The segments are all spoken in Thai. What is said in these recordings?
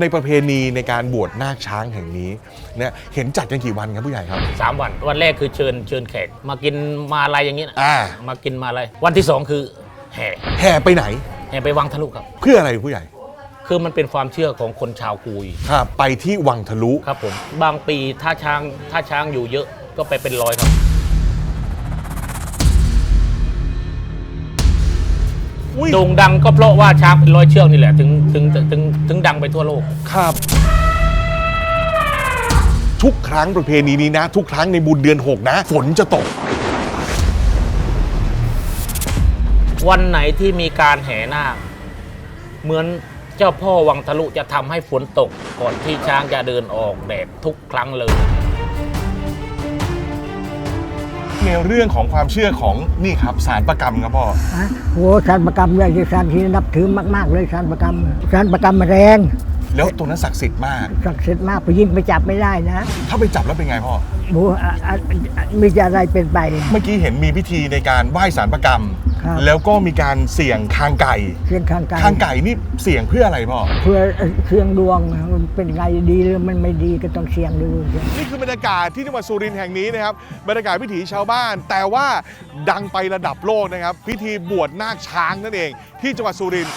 ในประเพณีในการบวชนาคช้างแห่งนี้เนี่ยเห็นจัดกันกี่วันครับผู้ใหญ่ครับ สามวันวันแรกคือเชิญเชิญแขกมากินมาอะไรอย่างนี้นะอ่า มากินมาอะไรวันที่สองคือแห่แห่ไปไหน แห่ไปวังทะลุครับ เพื่ออะไรผู้ใหญ่คือมันเป็นความเชื่อของคนชาวกุยครับไปที่วังทะลุ ครับผมบางปีถ้าช้างถ้าช้างอยู่เยอะก็ไปเป็นร้อยครับ อุ้ยโด่งดังก็เพราะว่าช้างเป็นร้อยเชือกนี่แหละถึงถึงถึงถึงดังไปทั่วโลก ครับ ทุกครั้งประเพณีนี้นะ ทุกครั้งในบุญเดือน 6 นะ ฝนจะตก วันไหนที่มีการแห่นาคเหมือนเจ้าพ่อวังทะลุจะทำให้ฝนตกก่อนที่ช้างจะเดินออกแดดทุกครั้งเลย ในเรื่องของความเชื่อของนี่ครับสารประกรรมครับพ่อฮะโอ้สารประกรรมเลยที่สารที่นับถือมาก ๆ เลยสารประกรรมสารประกรรมแรง แล้วตรงนั้นศักดิ์สิทธิ์มาก ศักดิ์สิทธิ์มากไปยิงไปจับไม่ได้นะถ้าไปจับแล้วเป็นไงพ่อ โอ้อะอะอะมีอะไรเป็นไป เมื่อกี้เห็นมีพิธีในการไหว้สารประกรรม ครับ แล้วก็มีการเสี่ยงคางไก่เสียงข้างไกลคางไก่นี่เสี่ยงเพื่ออะไรพ่อ เพื่อเสียงดวงมันเป็นไงดีหรือมันไม่ดีก็ต้องเสี่ยงดู นี่คือบรรยากาศที่จังหวัดสุรินทร์แห่งนี้นะครับบรรยากาศวิถีชาวบ้าน แต่ว่าดังไประดับโลกนะครับ พิธีบวชนาคช้างนั่นเอง ที่จังหวัดสุรินทร์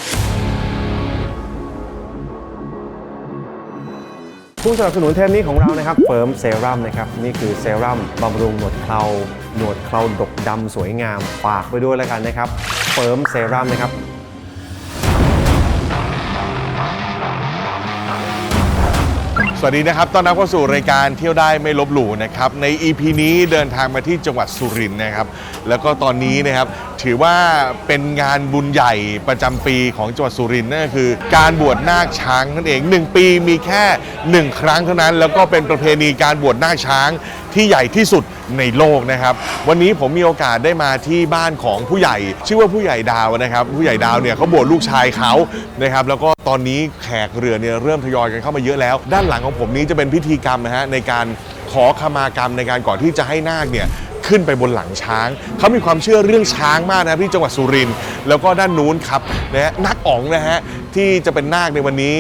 ผู้สนับสนุนเทปนี้ของเรานะครับเฟิร์มเซรั่มนะครับนี่คือเซรั่มบำรุงหนวดเคราหนวดเคราดกดำสวยงามฝากไปด้วยแล้วกันนะครับเฟิร์มเซรั่มนะครับสวัสดีนะครับ ต้อนรับเข้าสู่รายการเที่ยวได้ไม่ลบหลู่นะครับ ใน EP นี้เดินทางมาที่จังหวัดสุรินทร์นะครับ แล้วก็ตอนนี้นะครับ ถือว่าเป็นงานบุญใหญ่ประจำปีของจังหวัดสุรินทร์นั่นก็คือ การบวชนาคช้างนั่นเองหนึ่งปีมีแค่หนึ่งครั้งเท่านั้น แล้วก็เป็นประเพณีการบวชนาคช้างที่ใหญ่ที่สุดในโลกนะครับ วันนี้ผมมีโอกาสได้มาที่บ้านของผู้ใหญ่ ชื่อว่าผู้ใหญ่ดาวนะครับ ผู้ใหญ่ดาวเนี่ยเขาบวชลูกชายเขานะครับแล้วก็ตอนนี้แขกเรือเนี่ยเริ่มทยอยกันเข้ามาเยอะแล้ว ด้านหลังของผมนี้จะเป็นพิธีกรรมนะฮะในการขอขมากรรมในการก่อนที่จะให้นาคเนี่ย ขึ้นไปบนหลังช้าง เขามีความเชื่อเรื่องช้างมากนะครับที่จังหวัดสุรินทร์แล้วก็ด้านนู้นครับนะฮะนักอ๋องนะฮะที่จะเป็นนาคในวันนี้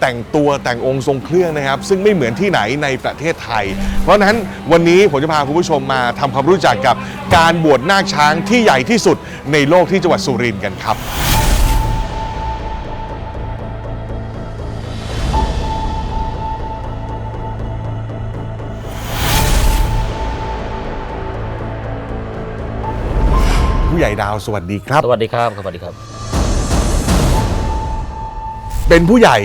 แต่งตัวแต่งองค์ทรงเครื่องนะครับ ซึ่งไม่เหมือนที่ไหนในประเทศไทย เพราะฉะนั้นวันนี้ผมจะพาคุณผู้ชมมาทำความรู้จักกับการบวชนาคช้างที่ใหญ่ที่สุดในโลกที่จังหวัดสุรินทร์กันครับ ผู้ใหญ่ดาวสวัสดีครับ สวัสดีครับสวัสดีครับ เป็นผู้ใหญ่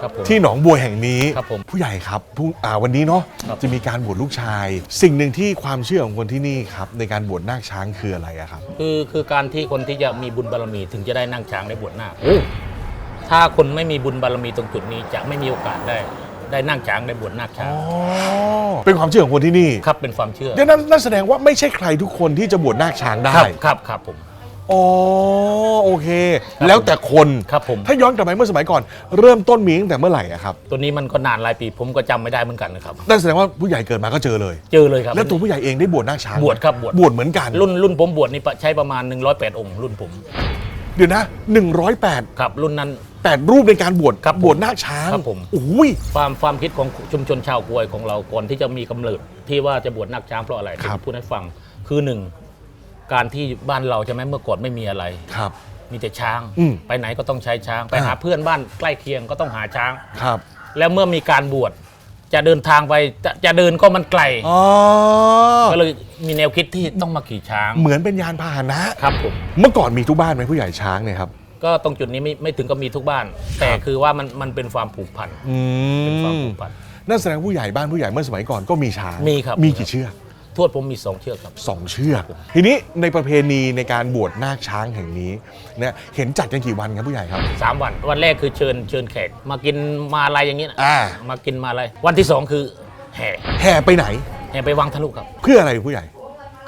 ครับผม ที่หนองบัวแห่งนี้ครับผมผู้ใหญ่ครับผู้อ่าวันนี้เนาะครับ จะมีการบวชลูกชาย สิ่งหนึ่งที่ความเชื่อของคนที่นี่ครับ ในการบวชนาคช้างคืออะไรอะครับ คือคือการที่คนที่จะมีบุญบารมีถึงจะได้นั่งช้างได้บวชนาคถ้าคนไม่มีบุญบารมีตรงจุดนี้จะไม่มีโอกาสได้ ได้นั่งช้างได้บวชนาคช้างเป็นความเชื่อของคนที่นี่ครับเป็นความเชื่อดังนั้นนั่นแสดงว่าไม่ใช่ใครทุกคนที่จะบวชนาคช้างได้ครับครับครับผมอ๋อโอเคครับแล้วแต่คนครับผมถ้าย้อนกลับไปเมื่อสมัยก่อน เริ่มต้นมีตั้งแต่เมื่อไหร่อะครับตัวนี้มันก็นานหลายปีผมก็จำไม่ได้เหมือนกันนะครับนั่นแสดงว่าผู้ใหญ่เกิดมาก็เจอเลย เจอเลยครับแล้วตัวผู้ใหญ่เองได้บวชนาคช้างไหมบวชครับบวชบวชเหมือนกัน รุ่นรุ่นผมบวชนี่ใช้ประมาณ 108 องค์รุ่นผมเดี๋ยวนะ 108 ครับรุ่นนั้น8รูปในการบวชครับผมบวชนาคช้างครับผม โอ้ย ความความคิดของชุมชนชาวกวยของเราก่อนที่จะมีกำเนิดที่ว่าจะบวชนักช้างเพราะอะไรครับผมพูดให้ฟังคือหนึ่งการที่บ้านเราใช่ไหมเมื่อก่อนไม่มีอะไร ครับ มีแต่ช้าง อืมไปไหนก็ต้องใช้ช้าง ไปอ่าหาเพื่อนบ้านใกล้เคียงก็ต้องหาช้าง ครับ แล้วเมื่อมีการบวชจะเดินทางไปจะจะเดินก็มันไกลอ๋อ ก็เลยมีแนวคิดที่ต้องมาขี่ช้างเหมือนเป็นยานพาหนะ ครับผม เมื่อก่อนมีทุกบ้านไหมผู้ใหญ่ช้างเนี่ยครับ ก็ตรงจุดนี้ไม่ไม่ถึงกับมีทุกบ้าน แต่คือว่ามันมันเป็นความผูกพันอืเป็นความมผูกพัน นั่นแสดงผู้ใหญ่บ้านผู้ใหญ่เมื่อสมัยก่อนก็มีช้างมีครับ มีกี่เชือกทวดผมมีสองเชือกครับ สองเชือก ทีนี้ในประเพณีในการบวชนาคช้างแห่งนี้เนี่ยเห็นจัดกันกี่วันครับผู้ใหญ่ครับ สามวันวันแรกคือเชิญเชิญแขกมากินมาอะไรอย่างนี้นะอ่า มากินมาอะไร วันที่สองคือแห่แห่ไปไหน แห่ไปวังทะลุครับ เพื่ออะไรผู้ใหญ่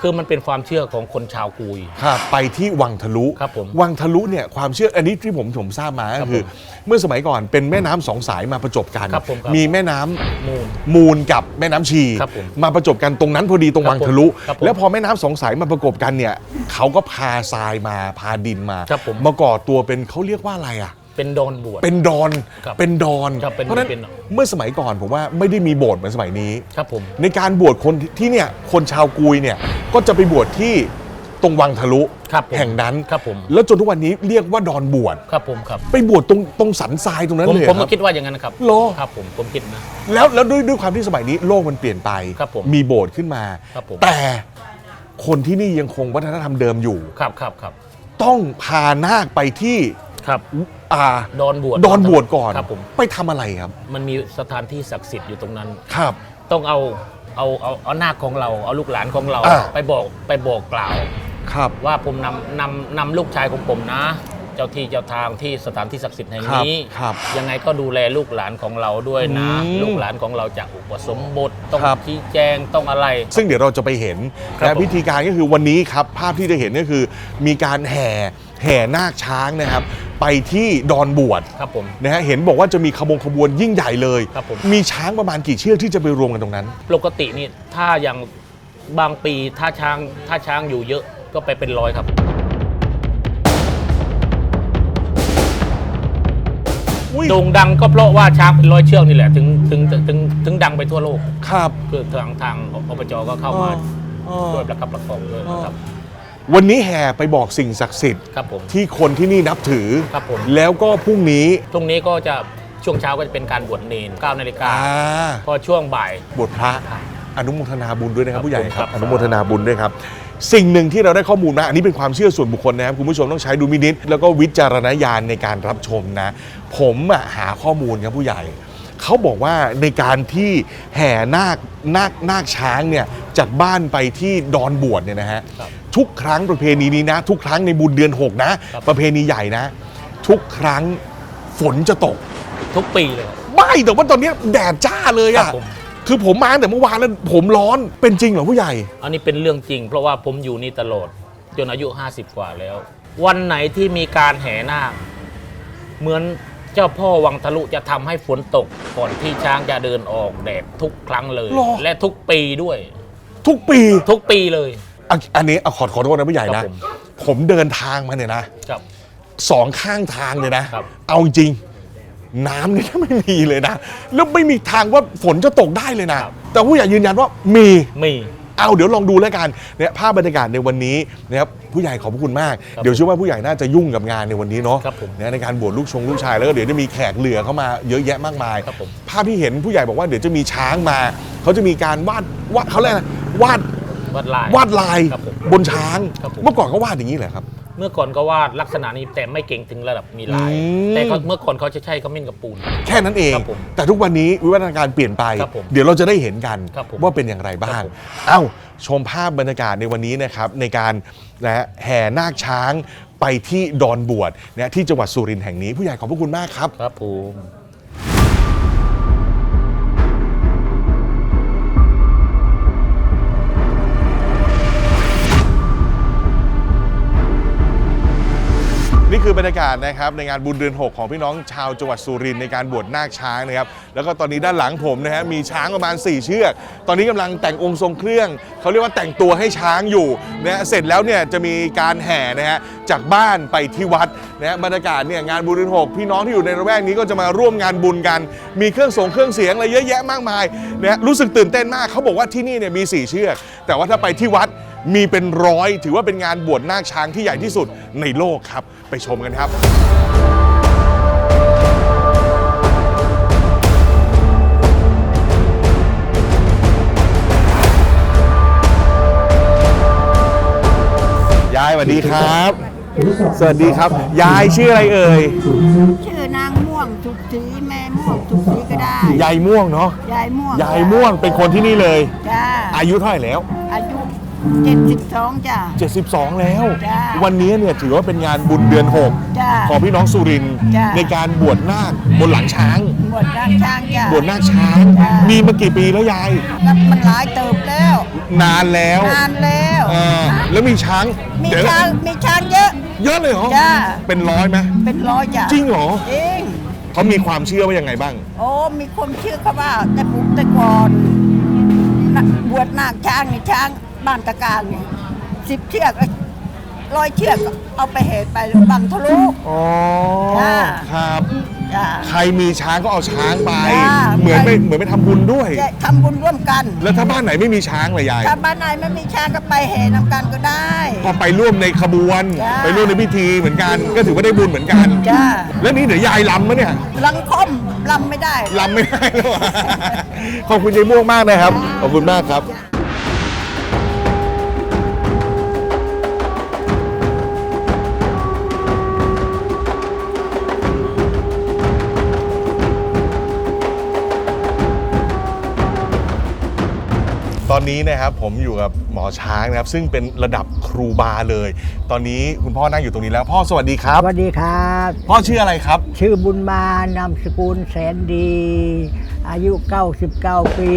คือมันเป็นความเชื่อของคนชาวกุย ครับไปที่วังทะลุครับผมวังทะลุเนี่ยความเชื่ออันนี้ที่ผมผมทราบมาครัก็บคือผมเมื่อสมัยก่อนเป็นแม่น้ำสองสายมาประจบกัน ครับผมครับมีแม่น้ำมูล มูลกับแม่น้ำชี ครับผมมาประจบกันตรงนั้นพอดีตรงครับวังทะลุ ครับผมแล้วพอแม่น้ำสองสายมาประกบกันเนี่ยเขาก็พาทรายมาพาดินมาครับผม มาก่อตัวเป็นเขาเรียกว่าอะไรอะ เป็นโดนบวช เป็นดอนครับเป็นดอน ครับเป็นเพราะฉะนั้นเป็นเมื่อสมัยก่อนผมว่าไม่ได้มีโบสถ์เหมือนสมัยนี้ ครับผม ในการบวชคนที่เนี่ยคนชาวกุยเนี่ยก็จะไปบวชที่ตรงวังทะลุครับผมแห่งนั้น ครับผม แล้วจนทุกวันนี้เรียกว่าดอนบวชครับผมครับ ไปบวชตรงตรงสันทรายตรงนั้นผมเลยผมคก็รับคิดว่าอย่างนั้นนะครับเหรอ ครับผมผมคิดนะ แล้วแล้วด้วยด้วยความที่สมัยนี้โลกมันเปลี่ยนไปครับผมมีโบสถ์ขึ้นมา ครับผม แต่คนที่นี่ยังคงวัฒนธรรมเดิมอยู่ ครับครับครับต้องพานาคไปที่ครับ อ่าดอนบวชดอนบวชก่อนครับผมไปทำอะไรครับ มันมีสถานที่ศักดิ์สิทธิ์อยู่ตรงนั้น ครับ ต้องเอาเอาเอาเอานาคของเราเอาลูกหลานของเรา อ่า ไปบอกไปบอกกล่าว ครับ ว่าผมนำนำนำลูกชายของผมนะ เจ้าที่เจ้าทางที่สถานที่ศักดิ์สิทธิ์แห่งนี้ ครับยังไงก็ดูแลลูกหลานของเราด้วยนะ อืมลูกหลานของเราจากอุปสมบทต้องครับ ชี้แจงต้องอะไร ซึ่งเดี๋ยวเราจะไปเห็นครับและผม พิธีการก็คือวันนี้ครับ ภาพที่จะเห็นก็คือ มีการแห่ แห่นาคช้างนะครับ ไปที่ดอนบวชครับผมนะฮะเห็นบอกว่าจะมีขบวนขบวนยิ่งใหญ่เลยครับผม มีช้างประมาณกี่เชือกที่จะไปรวมกันตรงนั้น ปกตินี่ถ้าอย่างบางปีถ้าช้างถ้าช้างอยู่เยอะก็ไปเป็นร้อยครับ อุ้ยโด่งดังก็เพราะว่าช้างเป็นร้อยเชือกนี่แหละถึงถึงถึงถึงดังไปทั่วโลก ครับคือทางทางอบจก็เข้ามาอ๋อช่วยประคับประคองด้วยนะครับ วันนี้แห่ไปบอกสิ่งศักดิ์สิทธิ์ครับผม ที่คนที่นี่นับถือ ครับผม แล้วก็พรุ่งนี้ตรงนี้ก็จะช่วงเช้าก็จะเป็นการบวชเนน9นาฬิกาอ่าพอช่วงบ่าย บวชพระครับอนุโมทนาบุญด้วยนะครับครับผู้ใหญ่คครัรับบ อนุโมทนาบุญด้วยครับ สิ่งหนึ่งที่เราได้ข้อมูลมาอันนี้เป็นความเชื่อส่วนบุคคลนะครับคุณผู้ชมต้องใช้ดูมินิจแล้วก็วิจารณญาณในการรับชมนะ ผมอะหาข้อมูลครับผู้ใหญ่ เขาบอกว่าในการที่แห่นาคนาคนาคช้างเนี่ยจากบ้านไปที่ดอนบวชเนี่ยนะฮะครับ ทุกครั้งประเพณีนี้นะ ทุกครั้งในบุญเดือนหกนะครับประเพณีใหญ่นะ ทุกครั้งฝนจะตกทุกปีเลยครับ ไม่แต่ว่าตอนเนี้ยแดดจ้าเลยครัอะบผม คือผมมาตั้งแต่เมื่อวานแล้วผมร้อนเป็นจริงเหรอผู้ใหญ่ อันนี้เป็นเรื่องจริง เพราะว่าผมอยู่นี่ตลอดจนอายุ 50 กว่าแล้ว วันไหนที่มีการแห่นาคเหมือนเจ้าพ่อวังทะลุจะทำให้ฝนตกก่อนที่ช้างจะเดินออกแดดทุกครั้งเลย หรอ และทุกปีด้วย ทุกปี ทุกปีเลย อะอันนี้เอาขอขอโทษนะผู้ใหญ่ครันะ บผม ผมเดินทางมาเนี่ยนะครับ สองข้างทางเลยนะ ครับ เอาจริง น้ำเนี่ย ไม่มีเลยนะ แล้วไม่มีทางว่าฝนจะตกได้เลยนะ แต่ผู้ใหญ่ยืนยันว่ามี มี เอาเดี๋ยวลองดูแล้วกันเนี่ยภาพบรรยากาศในวันนี้นะครับผู้ใหญ่ขอบพระคุณมากครับเดี๋ยวเชื่อว่าผู้ใหญ่น่าจะยุ่งกับงานในวันนี้เนาะครับผมนะในการบวชลูกชงลูกชายแล้วก็เดี๋ยวจะมีแขกเหลือเข้ามาเยอะแยะมากมาย ครับผมภาพที่เห็นผู้ใหญ่บอกว่าเดี๋ยวจะมีช้างมาเขาจะมีการวาดวาดเขาเรียกอะไรวาด วัดลายวาดลายครับผม บนช้าง ครับผม เมื่อก่อนก็วาดอย่างนี้เหรอครับ เมื่อก่อนก็วาดลักษณะนี้แต่ไม่เก่งถึงระดับมีลาย อืม แต่เขาเมื่อก่อนเขาจะใช้ขมิ้นกับปูน แค่นั้นเอง ครับผมแต่ทุกวันนี้วิวัฒนาการเปลี่ยนไป ครับผมเดี๋ยวเราจะได้เห็นกันครับผมว่าเป็นอย่างไรบ้าครังบผมเอ้า ชมภาพบรรยากาศในวันนี้นะครับ ในการนะฮะแห่นาคช้างไปที่ดอนบวชนะที่จังหวัดสุรินทร์แห่งนี้ ผู้ใหญ่ขอบพระคุณมากครับ ครับผม นี่คือบรรยากาศนะครับในงานบุญเดือน 6 ของพี่น้องชาวจังหวัดสุรินทร์ในการบวชนาคช้างนะครับแล้วก็ตอนนี้ด้านหลังผมนะฮะมีช้างประมาณ 4 เชือก ตอนนี้กำลังแต่งองค์ทรงเครื่องเขาเรียกว่าแต่งตัวให้ช้างอยู่นะฮะเสร็จแล้วเนี่ยจะมีการแห่นะฮะจากบ้านไปที่วัดนะฮะบรรยากาศเนี่ยงานบุญเดือน6 พี่น้องที่อยู่ในระแวกนี้ก็จะมาร่วมงานบุญกัน มีเครื่องส่งเครื่องเสียงอะไรเยอะแยะมากมายนะรู้สึกตื่นเต้นมากเขาบอกว่าที่นี่เนี่ยมีสี่เชือก แต่ว่าถ้าไปที่วัด มีเป็นร้อย ถือว่าเป็นงานบวชนาคช้างที่ใหญ่ที่สุดในโลกครับ ไปชมกันครับ ยายสวัสดีครับ สวัสดีครับ ยายชื่ออะไรเอ่ย ชื่อนางม่วงสุขศรีแม่ม่วงสุขศรีก็ได้ยายม่วงเนาะ ยายม่วงยายม่วงเป็นคนที่นี่เลย จ้าอายุเท่าไหร่แล้วอายุ เจ็ดสิบสองจ้า72 แล้ว จ้าวันนี้เนี่ยถือว่าเป็นงานบุญเดือน จ้า6ของพี่น้องสุรินทร์จ้าในการบวชนาคบนหลังช้างบวชนางช้างจ้าบวชนาคช้าง จ้ามีมีมากี่ปีแล้วยายก็มันหลายเติบแล้วนานแล้วนานแล้วเออแล้วมีช้างมีเดี๋ยวช้างมีช้างเยอะ เยอะเลยเหรอจ้าเป็นร้อยไหมเป็นร้อยจ้าจริงเหรอจริงเขามีความเชื่อว่ายังไงบ้าง โอ้มีคนเชื่อเขาว่าแต่ปุกแต่ก่อนน่ะบวชนาคช้างนี่ช้าง บ้านตะกางนี่สิบเชือกรอยเชือกเอาไปเหตุไปบังทะลุ อ๋อจ้า ครับ จ้า ใครมีช้างก็เอาช้างไป จ้า เหมือนไปเหมือนไปทำบุญด้วย จะทำบุญร่วมกัน แล้วถ้าบ้านไหนไม่มีช้างเลยยาย ถ้าบ้านไหนไม่มีช้างก็ไปเหนำกันก็ได้ ก็ไปร่วมในขบวน จ้า ไปร่วมในพิธีเหมือนกัน ก็ถือว่าได้บุญเหมือนกัน จ้าแล้วนี่เดี๋ยวยายลำมะเนี่ยลังคมลำไม่ได้ ลำไม่ได้แล้วอะ ขอบคุณยายม่วงมากนะครับ ขอบคุณมากครับ อนนี้นะครับผมอยู่กับหมอช้างนะครับ ซึ่งเป็นระดับครูบาเลย ตอนนี้คุณพ่อนั่งอยู่ตรงนี้แล้ว พ่อสวัสดีครับ สวัสดีครับ พ่อชื่ออะไรครับ ชื่อบุญมานามสกุลแสนดี อายุ 99 ปี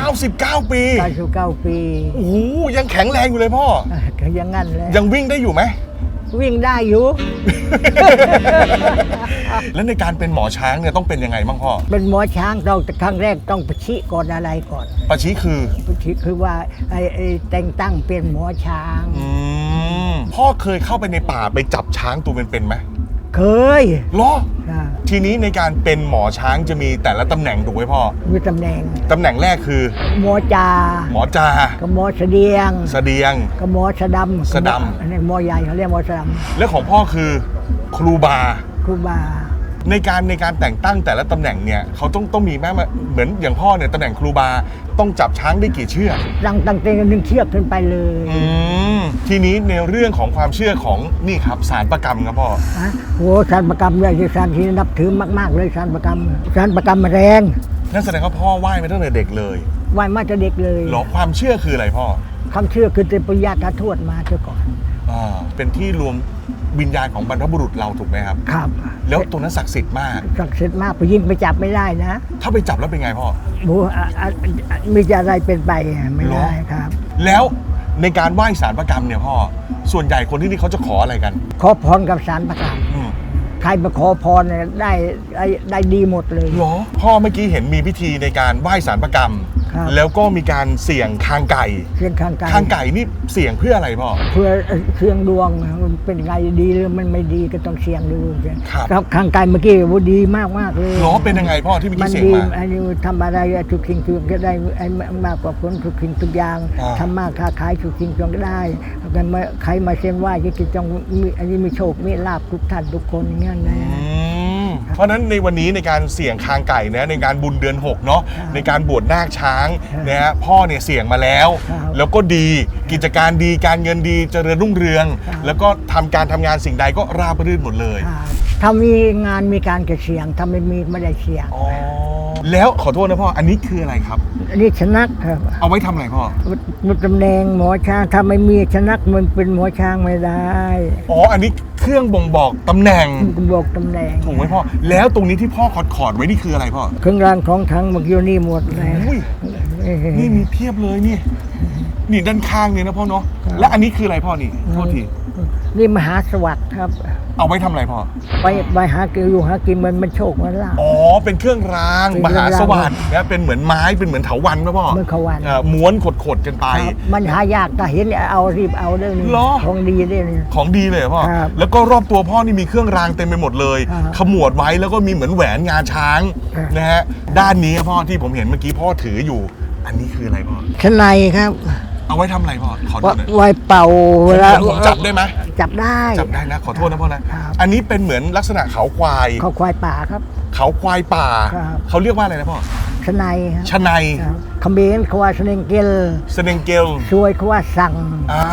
99 ปี99 ปี โอ้โหยังแข็งแรงอยู่เลยพ่ออะก็อยังงั้นเลยยังวิ่งได้อยู่ไหม วิ่งได้อยู่ แล้วในการเป็นหมอช้างเนี่ยต้องเป็นยังไงบ้างพ่อเป็นหมอช้างเราครั้งแรกต้องประชิก่อนอะไรก่อนปาชิคือประชิคือว่าไอ้ไอ้แต่งตั้งเป็นหมอช้าง อืมพ่อเคยเข้าไปในป่าไปจับช้างตัวเป็นๆไหม เคยเหรออ่าทีนี้ในการเป็นหมอช้างจะมีแต่ละตำแหน่งถูกไหมพ่อ มีตำแหน่งตำแหน่งแรกคือ หมอจาหมอจากับหมอเสดียงเสดียง กับหมอสะดำสะดำ อันนี้หมอใหญ่เขาเรียกหมอสะดและของพ่อคือครูบาำครูบา ในการในการแต่งตั้งแต่ละตำแหน่งเนี่ยเขาต้องต้องมีแม่มาเหมือนอย่างพ่อเนี่ยตำแหน่งครูบาต้องจับช้างได้กี่เชือกตั้งตั้งเต็งหนึ่งเชือกขึ้นไปเลยอืมทีนี้ในเรื่องของความเชื่อของนี่ครับสารประกรรมครับพ่อฮะโอ้สารประกรรมเนี่ยคือสารที่นับถือมากๆเลยสารประกรรมสารประกรรมแรงนั่นแสดงว่าพ่อไหว้มาตั้งแต่เด็กเลยไหวมาจะเด็กเลยเหรอความเชื่อคืออะไรพ่อคำเชื่อคือเป็นปุญญาตาทวดมาเถอะก่อนอ่าเป็นที่รวม วิญญาณของบรรพบุรุษเราถูกไหมครับ ครับแล้วตรงนั้นศักดิ์สิทธิ์มาก ศักดิ์สิทธิ์มากไปยิงไปจับไม่ได้นะถ้าไปจับแล้วเป็นไงพ่อโอ้อะอะอะมีจะอะไรเป็นไปอะไม่ได้ครับ แล้วในการไหว้สารประกรรมเนี่ยพ่อส่วนใหญ่คนที่นี่เขาจะขออะไรกันขอพรกับสารประกรรมอืมใครมาขอพรเนี่ยได้ได้ได้ดีหมดเลย เหรอพ่อเมื่อกี้เห็นมีพิธีในการไหว้สารประกรรม ครับ แล้วก็มีการเสี่ยงคางไก่เสียงข้างไกลคางไก่นี่เสี่ยงเพื่ออะไรพ่อ เพื่อเสียงดวงมันเป็นไงดีหรือมันไม่ดีก็ต้องเสียงดูครับ ครับข้างไกลเมื่อกี้ว่าดีมากมากๆเลยเหรอเป็นยังไงพ่อที่เมื่อมักี้นเสี่ยงดีมา อันนี้ทำอะไรทุกสิ่งทุกอย่างก็ได้ไอ้มากกว่าผลทุกสิ่งทุกอย่างอ่า ทำมากค้าขายทุกสิ่งทุกอย่างก็ได้แล้วกันมาใครมาเส้นไหว้ก็จะต้องมีอันนี้มีโชคมีลาบทุกท่านทุกคนอย่างนั้นนะ อืมเพ ราะฉะนั้นในวันนี้ในการเสี่ยงคางไก่นะในการบุญเดือน6เนาะครับในการบวชนาคช้างครับนะฮะพ่อเนี่ยเสี่ยงมาแล้วครับแล้วก็ดีกิจการดีการเงินดีเจริญรุ่งเรืองครับแล้วก็ทำการทำงานสิ่งใดก็ราบรื่นหมดเลยอ่าถ้ามีงานมีการกระเสียงถ้าไม่มีไม่ได้เสียงอ๋อแล้วขอโทษนะพ่อ อันนี้คืออะไรครับอันนี้ชนักครับ เอาไว้ทำอะไรพ่อมันตำแหน่งหมอช้างถ้าไม่มีชนักมันเป็นหมอช้างไม่ได้ อ๋อ อันนี้ เครื่องบ่งบอกตำแหน่งมันบอกตำแหน่งถูกไหมพ่อ แล้วตรงนี้ที่พ่อขอดขอดๆไว้นี่คืออะไรพ่อเครื่องรางของทั้งเมื่อกี้นี่หมดเลยอุ้ยนี่มีเพียบเลยนี่ นี่ด้านข้างเนี่ยนะพ่อเนาะและอันนี้คืออะไรพ่อนี่โทษทีนี่มหาสวัสดิ์ครับ เอาไว้ทำอะไรพ่อไปไปหากินอยู่หากินมันมันโชคมันลาภ อ๋อเป็นเครื่องรางเป็นมเครื่หาองรางสวัสดิ์นะเป็นเหมือนไม้เป็นเหมือนเถาวันนะพ่อเหมือนเถาวัลย์อ่ม้วนขดๆกันไป ครับมันหายากก็เห็นเอารีบเอาเรื่องนี้เหรอ ของดีเรื่องนี้ ของดีเลยเหรอพ่อ ครับแล้วก็รอบตัวพ่อนี่มีเครื่องรางเต็มไปหมดเลย ครับขมวดไว้แล้วก็มีเหมือนแหวนงาช้างครับ นะฮะ ด้านนี้พ่อที่ผมเห็นเมื่อกี้พ่อถืออยู่ อันนี้คืออะไรพ่อข้างในครับ เอาไว้ทำอะไรพ่อขอดูว่าหน่อยไว้เป่าเวลาผมผมจับได้ไหมจับได้จับได้นะขอโทษนะพ่อนะครับอันนี้เป็นเหมือนลักษณะเขาควาย เขาควายป่าครับ เขาควายป่า ครับ เขาเรียกว่าอะไรนะพ่อข้างในครับชะไนครับเขมรเขาว่าสเนงเกลสเนงเกล ช่วยเขาว่าสั่ง อ่า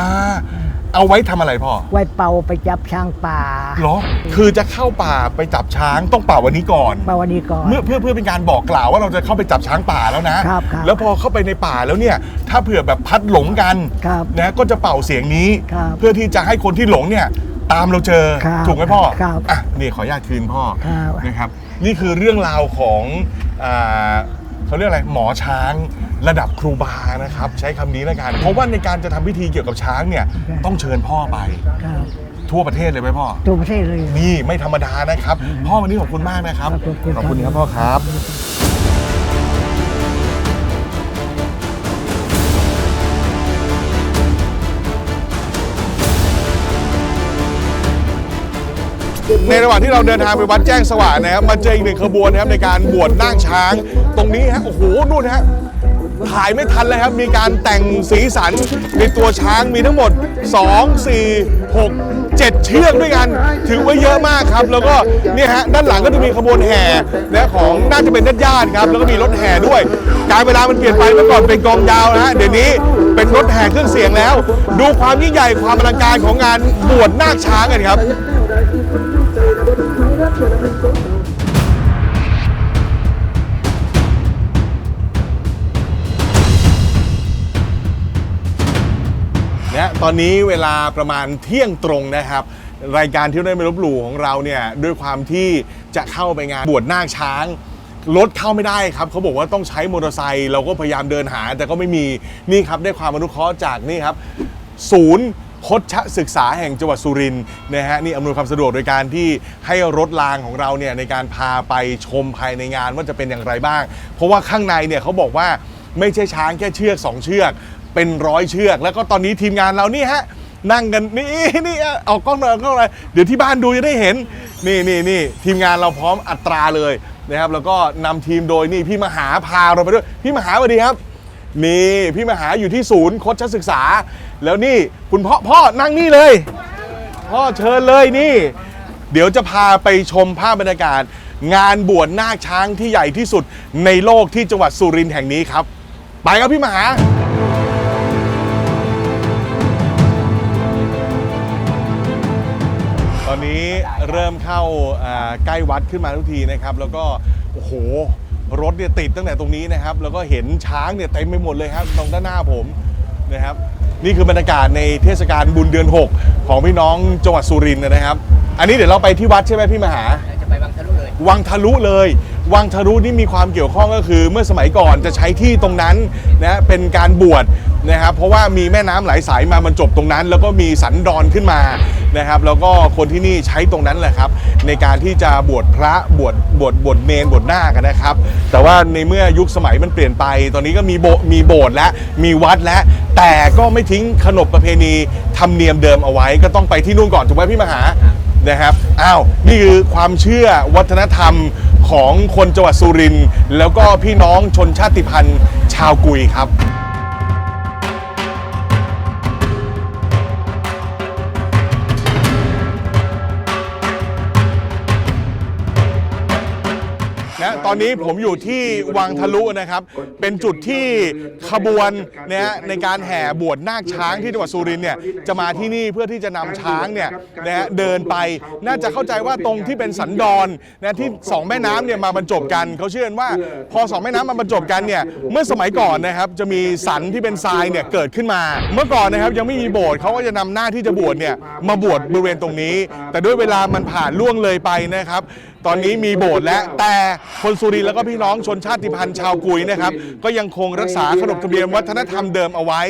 เอาไว้ทำอะไรพ่อไว้เป่าไปจับช้างป่าเหรอ คือจะเข้าป่าไปจับช้างต้องเป่าวันนี้ก่อน เป่าวันนี้ก่อน เมื่อเพื่อเพื่อเป็นการบอกกล่าวว่าเราจะเข้าไปจับช้างป่าแล้วนะ ครับครับแล้วพอเข้าไปในป่าแล้วเนี่ย ถ้าเผื่อแบบพัดหลงกันครับนะก็จะเป่าเสียงนี้ ครับเพื่อที่จะให้คนที่หลงเนี่ยตามเราเจอครับถูกไหมพ่อครับอะนี่ขออนุญาตคืนพ่อครับ นะครับ นี่คือเรื่องราวของอ่า เขาเรียกอะไรหมอช้างระดับครูบานะครับใช้คำนี้แล้วกัน เพราะว่าในการจะทำพิธีเกี่ยวกับช้างเนี่ยต้องเชิญพ่อไปครับทั่วประเทศเลยไหมพ่อ ตัวประเทศเลย นี่ไม่ธรรมดานะครับ พ่อวันนี้ขอบคุณมากนะครับ ขอบคุณครับ ขอบคุณครับพ่อครับ ในระหว่างที่เราเดินทางไปวัดแจ้งสว่างนะครับมาเจออีกหนึ่งขบวนนะครับในการบวชนาคช้าง ตรงนี้ฮะโอ้โหนู่นฮะถ่ายไม่ทันเลยครับ มีการแต่งสีสันในตัวช้างมีทั้งหมด 2 4 6 7 เชือกด้วยกัน ถือว่าเยอะมากครับ แล้วก็เนี่ยฮะด้านหลังก็จะมีขบวนแห่นะของน่าจะเป็นญาติๆครับ แล้วก็มีรถแห่ด้วย การเวลามันเปลี่ยนไปเมื่อก่อนเป็นกองยาวนะฮะเดี๋ยวนี้เป็นรถแห่เครื่องเสียงแล้ว ดูความยิ่งใหญ่ความอลังการของงานบวชนาคช้างกันครับ นะตอนนี้เวลาประมาณเที่ยงตรงนะครับ รายการเที่ยวได้ไม่ลบหลู่ของเราเนี่ยด้วยความที่จะเข้าไปงานบวชนาคช้างรถเข้าไม่ได้ครับเขาบอกว่าต้องใช้มอเตอร์ไซค์เราก็พยายามเดินหา แต่ก็ไม่มีนี่ครับได้ความอนุเคราะห์จากนี่ครับศูนย์ คดชะศึกษาแห่งจังหวัดสุรินทร์นะฮะนี่อำนวยความสะดวกโดยการที่ให้รถรางของเราเนี่ยในการพาไปชมภายในงานว่าจะเป็นอย่างไรบ้าง เพราะว่าข้างในเนี่ยเขาบอกว่าไม่ใช่ช้างแค่เชือกสองเชือก เป็นร้อยเชือก แล้วก็ตอนนี้ทีมงานเรานี่ฮะนั่งกันนี่นี่เอากล้องหน่อยเอากล้องหน่อยเดี๋ยวที่บ้านดูจะได้เห็นนี่นี่นี่ทีมงานเราพร้อมอัตราเลยนะครับ แล้วก็นำทีมโดยนี่พี่มหาพาเราไปด้วยพี่มหาสวัสดีครับ นี่พี่มหาอยู่ที่ศูนย์คดชศึกษา แล้วนี่คุณพ่อพ่อนั่งนี่เลย พ่อเชิญเลยนี่ เดี๋ยวจะพาไปชมภาพบรรยากาศ งานบวชนาคช้างที่ใหญ่ที่สุดในโลกที่จังหวัดสุรินทร์แห่งนี้ครับ ไปครับพี่มหาตอนนี้เริ่มเข้าอ่าใกล้วัดขึ้นมาทุกทีนะครับ แล้วก็โอ้โหรถเนี่ยติดตั้งแต่ตรงนี้นะครับ แล้วก็เห็นช้างเนี่ยเต็มไปหมดเลยครับตรงด้านหน้าผมนะครับ นี่คือบรรยากาศในเทศกาลบุญเดือน 6 ของพี่น้องจังหวัดสุรินทร์นะครับ อันนี้เดี๋ยวเราไปที่วัดใช่ไหมพี่มหา จะไปบางทะลุเลย วังทะลุเลย วังทะลุนี่มีความเกี่ยวข้องก็คือ เมื่อสมัยก่อนจะใช้ที่ตรงนั้นนะเป็นการบวชนะครับเพราะว่ามีแม่น้ำหลายสายมาบรรจบตรงนั้น แล้วก็มีสันดอนขึ้นมานะครับ แล้วก็คนที่นี่ใช้ตรงนั้นแหละครับ ในการที่จะบวชพระบวชบวชบวชเนนบวชนาคนะครับ แต่ว่าในเมื่อยุคสมัยมันเปลี่ยนไป ตอนนี้ก็มีโบมีโบสถ์และมีวัดและ แต่ก็ไม่ทิ้งขนบประเพณีธรรมเนียมเดิมเอาไว้ก็ต้องไปที่นู่นก่อนถูกไหมพี่มหานะครับอ้าวนี่คือความเชื่อวัฒนธรรมของคนจังหวัดสุรินทร์แล้วก็พี่น้องชนชาติพันธุ์ชาวกุยครับะตอนนี้ผมอยู่ที่วังทะลุนะครับ เป็นจุดที่ขบวนนะฮะในการแห่บวชนาคช้างที่จังหวัดสุรินทร์เนี่ยจะมาที่นี่เพื่อที่จะนำช้างเนี่ยนะฮะเดินไปน่าจะเข้าใจว่าตรงที่เป็นสันดอนนะที่สองแม่น้ำเนี่ยมาบรรจบกันเขาเชื่อกันว่าพอสองแม่น้ำมาบรรจบกันเนี่ยเมื่อสมัยก่อนนะครับจะมีสันที่เป็นทรายเนี่ยเกิดขึ้นมา เมื่อก่อนนะครับยังไม่มีโบสถ์เขาก็จะนำหน้าที่จะบวชเนี่ยมาบวชบริเวณตรงนี้ แต่ด้วยเวลามันผ่านล่วงเลยไปนะครับ ตอนนี้มีโบสถ์แล้ว แต่คนสุรินทร์แล้วก็พี่น้องชนชาติพันธุ์ชาวกุยนะครับ ก็ยังคงรักษาขนบธรรมเนียมวัฒนธรรมเดิมเอาไว้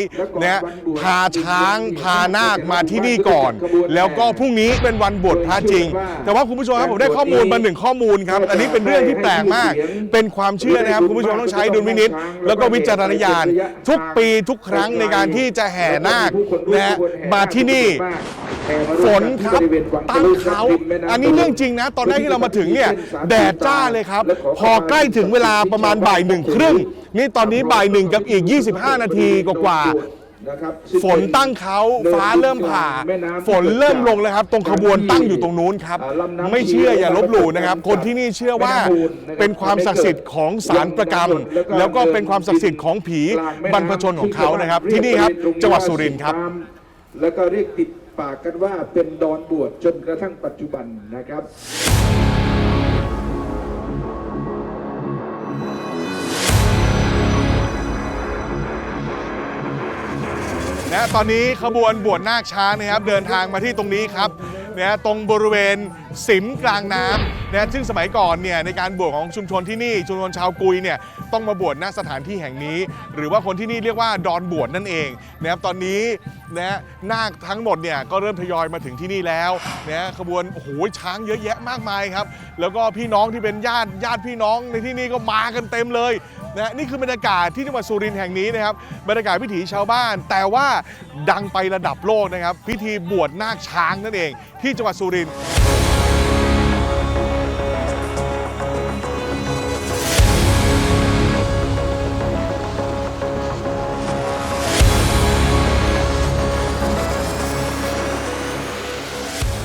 นะพาช้างพานาคมาที่นี่ก่อน แล้วก็พรุ่งนี้เป็นวันบวชพระจริง แต่ว่าคุณผู้ชมครับผมได้ข้อมูลมาหนึ่งข้อมูลครับ อันนี้เป็นเรื่องที่แปลกมาก เป็นความเชื่อนะครับคุณผู้ชมต้องใช้ดุลพินิษแล้วก็วิจารณญาณทุกปีทุกครั้งในการที่จะแห่นาคนะมาที่นี่ ฝนครับตั้งเขาอันนี้เรื่องจริงนะ ตอนแรกที่เรามาถึงเนี่ยแดดจ้าเลยครับ พอใกล้ถึงเวลาประมาณบ่ายหนึ่งครึ่งนี่ตอนนี้บ่ายหนึ่งกับอีก 25 นาทีกว่าๆฝนตั้งเขาฟ้าเริ่มผ่า ฝนเริ่มลงแล้วครับ ตรงขบวนตั้งอยู่ตรงนู้นครับ ไม่เชื่ออย่าลบหลู่นะครับ คนที่นี่เชื่อว่าเป็นความศักดิ์สิทธิ์ของสารประกรรม แล้วก็เป็นความศักดิ์สิทธิ์ของผีบรรพชนของเขานะครับ ที่นี่ครับจังหวัดสุรินทร์ครับ แล้วก็เรียกติด ปากกันว่าเป็นดอนบวชจนกระทั่งปัจจุบันนะครับนะตอนนี้ขบวนบวชนาคช้างนะครับเดินทางมาที่ตรงนี้ครับนะตรงบริเวณ สิมกลางน้ำนะซึ่งสมัยก่อนเนี่ยในการบวชของชุมชนที่นี่ชุมชนชาวกุยเนี่ยต้องมาบวชณสถานที่แห่งนี้ หรือว่าคนที่นี่เรียกว่าดอนบวชนั่นเองนะครับตอนนี้นะนาคทั้งหมดเนี่ยก็เริ่มทยอยมาถึงที่นี่แล้วนะขบวนโอ้โหช้างเยอะแยะมากมายครับ แล้วก็พี่น้องที่เป็นญาติญาติพี่น้องในที่นี่ก็มากันเต็มเลยนะนี่คือบรรยากาศที่จังหวัดสุรินทร์แห่งนี้นะครับบรรยากาศวิถีชาวบ้าน แต่ว่าดังไประดับโลกนะครับ พิธีบวชนาคช้างนั่นเอง ที่จังหวัดสุรินทร์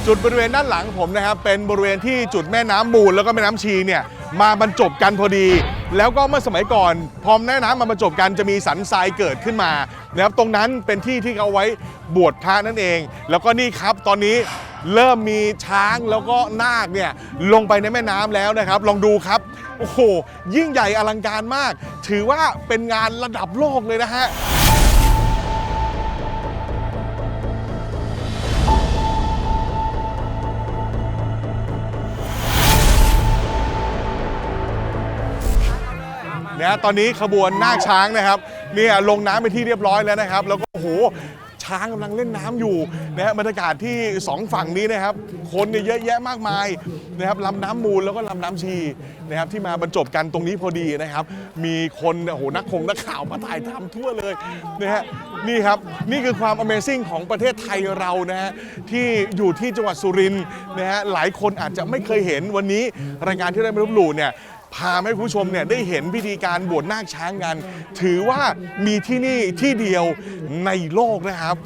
จุดบริเวณด้านหลังผมนะครับ เป็นบริเวณที่จุดแม่น้ำมูลแล้วก็แม่น้ำชีเนี่ยมาบรรจบกันพอดี แล้วก็เมื่อสมัยก่อนพอแม่น้ำมาบรรจบกันจะมีสันทรายเกิดขึ้นมานะครับตรงนั้นเป็นที่ที่เขาไว้บวชพระนั่นเอง แล้วก็นี่ครับตอนนี้เริ่มมีช้างแล้วก็นาคเนี่ยลงไปในแม่น้ำแล้วนะครับ ลองดูครับ โอ้โห ยิ่งใหญ่อลังการมาก ถือว่าเป็นงานระดับโลกเลยนะฮะ นะตอนนี้ขบวนนาคช้างนะครับเนี่ยลงน้ำไปที่เรียบร้อยแล้วนะครับ แล้วก็โอ้โหช้างกำลังเล่นน้ำอยู่นะฮะบรรยากาศที่สองฝั่งนี้นะครับ คนเนี่ยเยอะแยะมากมายนะครับลำน้ำมูลแล้วก็ลำน้ำชีนะครับที่มาบรรจบกันตรงนี้พอดีนะครับ มีคนโอ้โหนักคงนักข่าวมาถ่ายทำทั่วเลยนะฮะนี่ครับนี่คือความ Amazing ของประเทศไทยเรานะฮะที่อยู่ที่จังหวัดสุรินทร์นะฮะหลายคนอาจจะไม่เคยเห็นวันนี้รายการที่ได้ไม่ลบหลู่เนี่ย พาให้คุณผู้ชมเนี่ยได้เห็นพิธีการบวชนาคช้างกัน ถือว่ามีที่นี่ที่เดียวในโลกนะครับ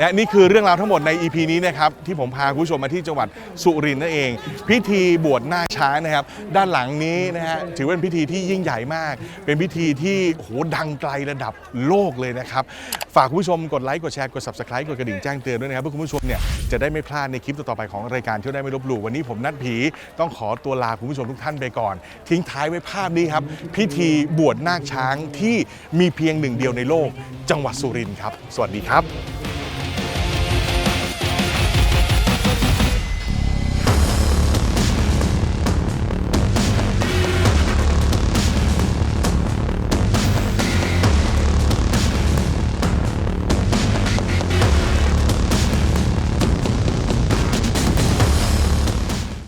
และนี่คือเรื่องราวทั้งหมดใน EP นี้นะครับที่ผมพาคุณผู้ชมมาที่จังหวัดสุรินทร์นั่นเอง พิธีบวชหน้าช้างนะครับ ด้านหลังนี้นะฮะถือเป็นพิธีที่ยิ่งใหญ่มาก เป็นพิธีที่โอ้โหดังไกลระดับโลกเลยนะครับ ฝากคุณผู้ชมกดไลค์กดแชร์กด subscribe กดกระดิ่งแจ้งเตือนด้วยนะครับเพื่อคุณผู้ชมเนี่ยจะได้ไม่พลาดในคลิปต่อๆไปของรายการเที่ยวได้ไม่ลบหลู่วันนี้ผมนัดผีต้องขอตัวลาคุณผู้ชมทุกท่านไปก่อน ทิ้งท้ายไว้ภาพนี้ครับพิธีบวชนาคช้างที่มีเพียงหนึ่งเดียวในโลก จังหวัดสุรินทร์ครับ สวัสดีครับ